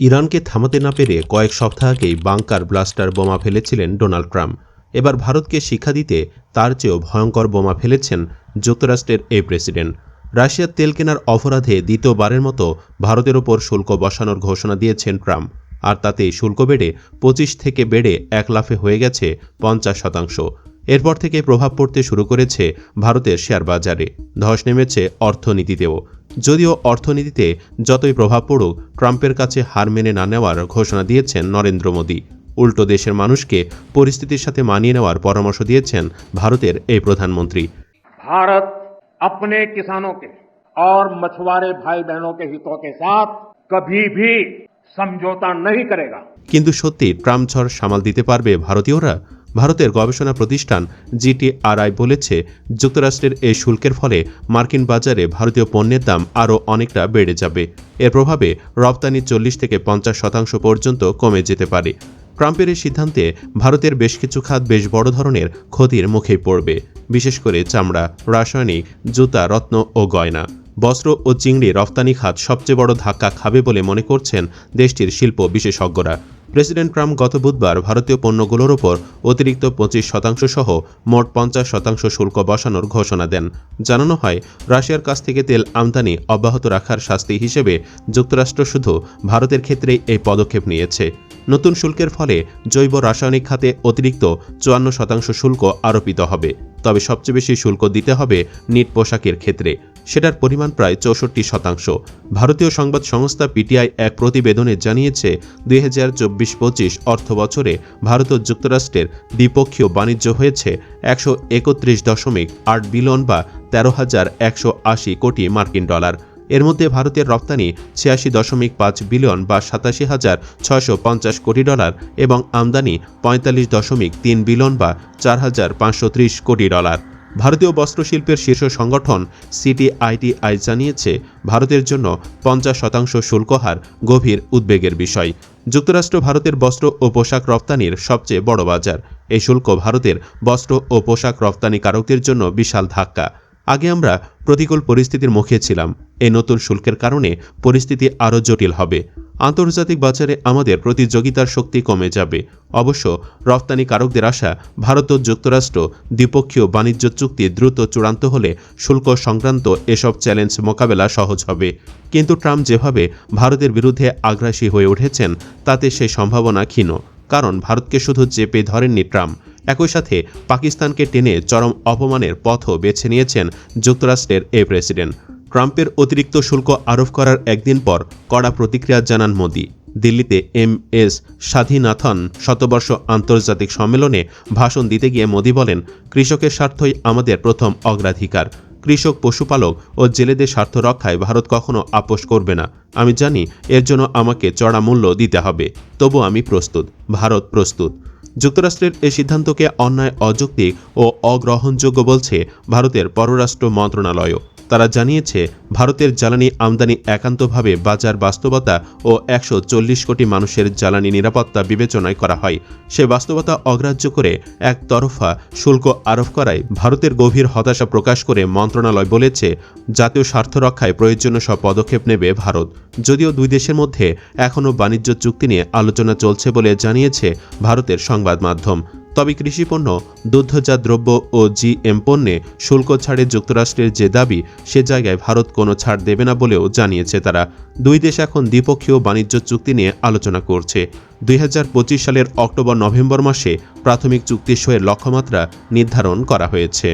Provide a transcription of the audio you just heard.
ইরানকে থামাতে না পেরে কয়েক সপ্তাহ আগেই বাংকার ব্লাস্টার বোমা ফেলেছিলেন ডোনাল্ড ট্রাম্প। এবার ভারতকে শিক্ষা দিতে তার চেয়েও ভয়ঙ্কর বোমা ফেলেছেন যুক্তরাষ্ট্রের এই প্রেসিডেন্ট। রাশিয়ার তেল কেনার অপরাধে দ্বিতীয়বারের মতো ভারতের ওপর শুল্ক বসানোর ঘোষণা দিয়েছেন ট্রাম্প। আর তাতেই শুল্ক বেড়ে পঁচিশ থেকে বেড়ে এক লাফে হয়ে গেছে পঞ্চাশ শতাংশ। এরপর থেকে প্রভাব পড়তে শুরু করেছে ভারতের শেয়ার বাজারে ধস নেমেছে অর্থনীতিতেও যদিও অর্থনীতিতে যতই প্রভাব পড়ুক ট্রাম্পের কাছে হার মেনে না নেওয়ার ঘোষণা দিয়েছেন নরেন্দ্র মোদী উল্টো দেশের মানুষকে পরিস্থিতির সাথে মানিয়ে নেওয়ার পরামর্শ দিয়েছেন ভারতের এই প্রধানমন্ত্রী भारत अपने किसानों के और मछुआरे भाई बहनों के हितों के साथ कभी भी समझौता नहीं करेगा কিন্তু সত্যি ট্রাম্প ঝড় সামাল দিতে পারবে ভারতীয়রা ভারতের গবেষণা প্রতিষ্ঠান জিটিআরআই বলেছে, যুক্তরাষ্ট্রের এই শুল্কের ফলে মার্কিন বাজারে ভারতীয় পণ্যের দাম আরও অনেকটা বেড়ে যাবে। এর প্রভাবে রপ্তানি চল্লিশ থেকে পঞ্চাশ শতাংশ পর্যন্ত কমে যেতে পারে। ট্রাম্পের এই সিদ্ধান্তে ভারতের বেশ কিছু খাত বেশ বড় ধরনের ক্ষতির মুখে পড়বে, বিশেষ করে চামড়া, রাসায়নিক, জুতা, রত্ন ও গয়না। বস্ত্র ও চিংড়ি রফতানি খাত সবচেয়ে বড় ধাক্কা খাবে বলে মনে করছেন দেশটির শিল্প বিশেষজ্ঞরা। প্রেসিডেন্ট ট্রাম্প গত বুধবার ভারতীয় পণ্যগুলোর ওপর অতিরিক্ত পঁচিশ শতাংশ সহ মোট পঞ্চাশ শতাংশ শুল্ক বসানোর ঘোষণা দেন। জানানো হয়, রাশিয়ার কাছ থেকে তেল আমদানি অব্যাহত রাখার শাস্তি হিসেবে যুক্তরাষ্ট্র শুধু ভারতের ক্ষেত্রেই এই পদক্ষেপ নিয়েছে। নতুন শুল্কের ফলে জৈব রাসায়নিক খাতে অতিরিক্ত চুয়ান্ন শতাংশ শুল্ক আরোপিত হবে। তবে সবচেয়ে বেশি শুল্ক দিতে হবে নিট পোশাকের ক্ষেত্রে। সেটার পরিমাণ প্রায় চৌষট্টি শতাংশ। ভারতীয় সংবাদ সংস্থা পিটিআই এক প্রতিবেদনে জানিয়েছে, দুই হাজার চব্বিশ পঁচিশ অর্থ বছরে ভারত ও যুক্তরাষ্ট্রের দ্বিপক্ষীয় বাণিজ্য হয়েছে একশো একত্রিশ দশমিক আট বিলিয়ন বা তেরো হাজার একশো আশি কোটি মার্কিন ডলার। এর মধ্যে ভারতের রপ্তানি ছিয়াশি দশমিক পাঁচ বিলিয়ন বা সাতাশি হাজার ছয়শো পঞ্চাশ কোটি ডলার এবং আমদানি পঁয়তাল্লিশ দশমিক তিন বিলিয়ন বা চার হাজার পাঁচশো ত্রিশ কোটি ডলার। ভারতীয় বস্ত্রশিল্পের শীর্ষ সংগঠন সিটিআইটিআই জানিয়েছে, ভারতের জন্য পঞ্চাশ শতাংশ শুল্ক হার গভীর উদ্বেগের বিষয়। যুক্তরাষ্ট্র ভারতের বস্ত্র ও পোশাক রপ্তানির সবচেয়ে বড় বাজার। এই শুল্ক ভারতের বস্ত্র ও পোশাক রপ্তানিকারকদের জন্য বিশাল ধাক্কা। আগে আমরা প্রতিকূল পরিস্থিতির মুখে ছিলাম। এই নতুন শুল্কের কারণে পরিস্থিতি আরও জটিল হবে। আন্তর্জাতিক বাজারে আমাদের প্রতিযোগিতার শক্তি কমে যাবে। অবশ্য রপ্তানিকারকদের আশা ভারত ও যুক্তরাষ্ট্র দ্বিপক্ষীয় বাণিজ্য চুক্তি দ্রুত চূড়ান্ত হলে শুল্ক সংক্রান্ত এসব চ্যালেঞ্জ মোকাবেলা সহজ হবে। কিন্তু ট্রাম্প যেভাবে ভারতের বিরুদ্ধে আগ্রাসী হয়ে উঠেছেন, তাতে সেই সম্ভাবনা ক্ষীণ। কারণ ভারতকে শুধু চেপে ধরেননি ট্রাম্প। একই সাথে পাকিস্তানকে টেনে চরম অপমানের পথও বেছে নিয়েছেন যুক্তরাষ্ট্রের এই প্রেসিডেন্ট। ট্রাম্পের অতিরিক্ত শুল্ক আরোপ করার একদিন পর কড়া প্রতিক্রিয়া জানান মোদি। দিল্লিতে এম এস স্বাধীনাথন শতবর্ষ আন্তর্জাতিক সম্মেলনে ভাষণ দিতে গিয়ে মোদি বলেন, কৃষকের স্বার্থই আমাদের প্রথম অগ্রাধিকার। কৃষক, পশুপালক ও জেলেদের স্বার্থ রক্ষায় ভারত কখনো আপোষ করবে না। আমি জানি এর জন্য আমাকে চড়া মূল্য দিতে হবে। তবু আমি প্রস্তুত। ভারত প্রস্তুত। যুক্তরাষ্ট্রের এই সিদ্ধান্তকে অন্যায় অযৌক্তিক ও অগ্রহণযোগ্য বলছে ভারতের পররাষ্ট্র মন্ত্রণালয়ও। তারা জানিয়েছে, ভারতের জ্বালানি আমদানি একান্তভাবে বাজার বাস্তবতা ও একশো চল্লিশ কোটি মানুষের জ্বালানি নিরাপত্তা বিবেচনায় করা হয়। সে বাস্তবতা অগ্রাহ্য করে একতরফা শুল্ক আরোপ করায় ভারতের গভীর হতাশা প্রকাশ করে মন্ত্রণালয় বলেছে, জাতীয় স্বার্থ রক্ষায় প্রয়োজনীয় সব পদক্ষেপ নেবে ভারত। যদিও দুই দেশের মধ্যে এখনও বাণিজ্য চুক্তি নিয়ে আলোচনা চলছে বলে জানিয়েছে ভারতের সংবাদ মাধ্যম তবে কৃষিপণ্য, দুগ্ধজাত দ্রব্য ও জিএম পণ্যে শুল্ক ছাড়ে যুক্তরাষ্ট্রের যে দাবি, সে জায়গায় ভারত কোনো ছাড় দেবে না বলেও জানিয়েছে তারা। দুই দেশ এখন দ্বিপক্ষীয় বাণিজ্য চুক্তি নিয়ে আলোচনা করছে। দুই হাজার পঁচিশ সালের অক্টোবর নভেম্বর মাসে প্রাথমিক চুক্তি সয়ের লক্ষ্যমাত্রা নির্ধারণ করা হয়েছে।